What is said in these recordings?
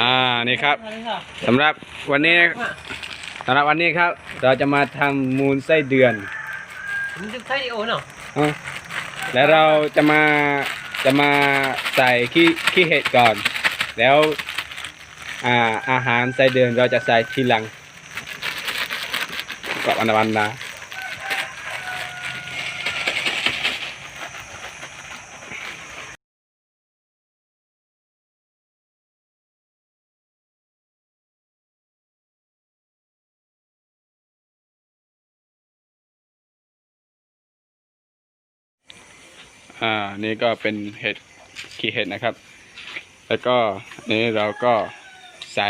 อ่านี่ครับสำหรับวันนี้สำหรับวันนี้ครับ เราจะมาทำมูลไส้เดือนมันจะใช่โอเนาะอะแล้วเราจะมาจะมาใส่ขี้ขี้เห็ดก่อน แล้วอ่าอาหารไส้เดือนเราจะใส่ทีหลังกับอันวันนะ อ่านี่ก็เป็นเห็ดขี้เห็ดนะครับ แล้วก็นี่เราก็ใส่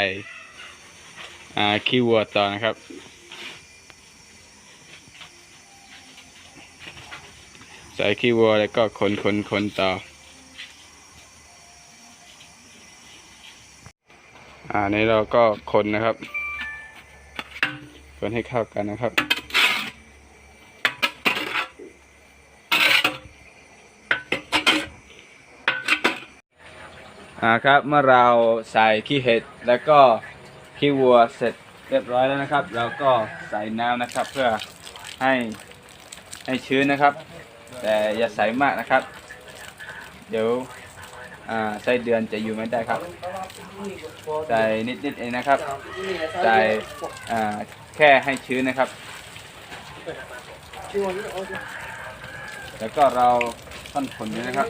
อ่าขี้วัวต่อนะครับ ใส่ขี้วัวแล้วก็คนคนคนต่ออ่านี่เราก็คนนะครับ คนให้เข้ากันนะครับ อ่าครับ เมื่อเราใส่ขี้เห็ดแล้วก็ขี้วัวเสร็จเรียบร้อยแล้วนะครับ เราก็ใส่น้ำนะครับ เพื่อให้ให้ชื้นนะครับ แต่อย่าใส่มากนะครับ เดี๋ยวอ่าไส้เดือนจะอยู่ไม่ได้ครับ ใส่นิดๆเองนะครับ ใส่อ่าแค่ให้ชื้นนะครับ แล้วก็เราต้นผลด้นะครับ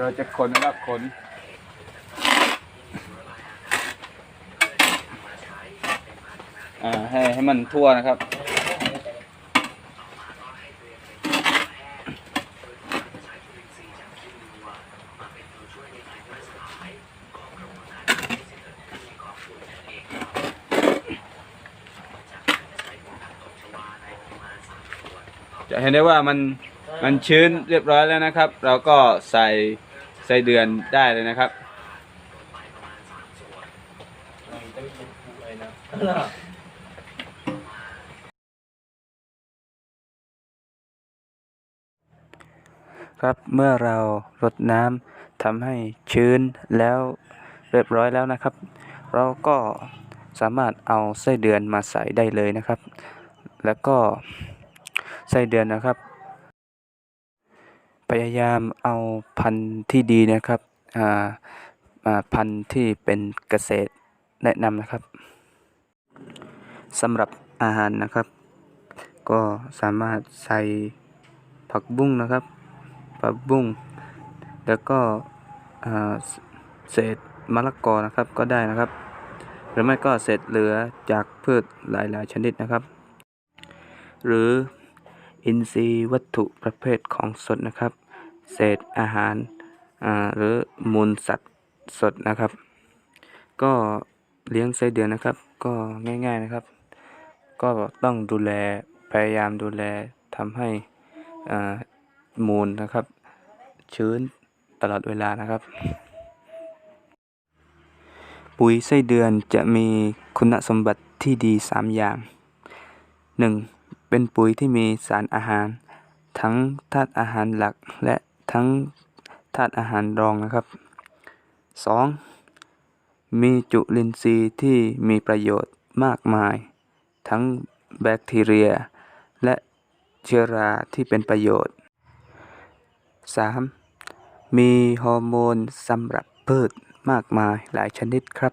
เราจะคนนะครับคนอ่าให้ให้มันทั่วนะครับ จะเห็นได้ว่ามันมันชื้นเรียบร้อยแล้วนะครับ เราก็ใส่ใส่เดือนได้เลยนะครับ ครับเมื่อเรารดน้ำทำให้ชื้นแล้วเรียบร้อยแล้วนะครับ เราก็สามารถเอาไส้เดือนมาใส่ได้เลยนะครับ แล้วก็ ไส้เดือนนะครับ พยายามเอาพันธุ์ที่ดีนะครับอ่าพันธุ์ที่เป็นเกษตรแนะนำนะครับสำหรับอาหารนะครับ ก็สามารถใส่ผักบุ้งนะครับ ผักบุ้งแล้วก็เศเศษมะละกอนะครับก็ได้นะครับ หรือไม่ก็เศษเหลือจากพืชหลายๆ ชนิดนะครับ หรือ อินทรีย์วัตถุประเภทของสดนะครับ เศษอาหารหรือมูลสัตว์สดนะครับ ก็เลี้ยงไส้เดือนนะครับ ก็ง่ายๆนะครับ ก็ต้องดูแลพยายามดูแลทำให้มูลนะครับ ชื้นตลอดเวลานะครับ ปุ๋ยไส้เดือนจะมีคุณสมบัติที่ดี 3 อย่าง 1. เป็นปุ๋ยที่มีสารอาหาร ทั้งธาตุอาหารหลักและทั้งธาตุอาหารรองนะครับ 2. มีจุลินทรีย์ที่มีประโยชน์มากมาย ทั้งแบคทีเรีย และเชื้อราที่เป็นประโยชน์ 3. มีฮอร์โมนสำหรับพืชมากมายหลายชนิดครับ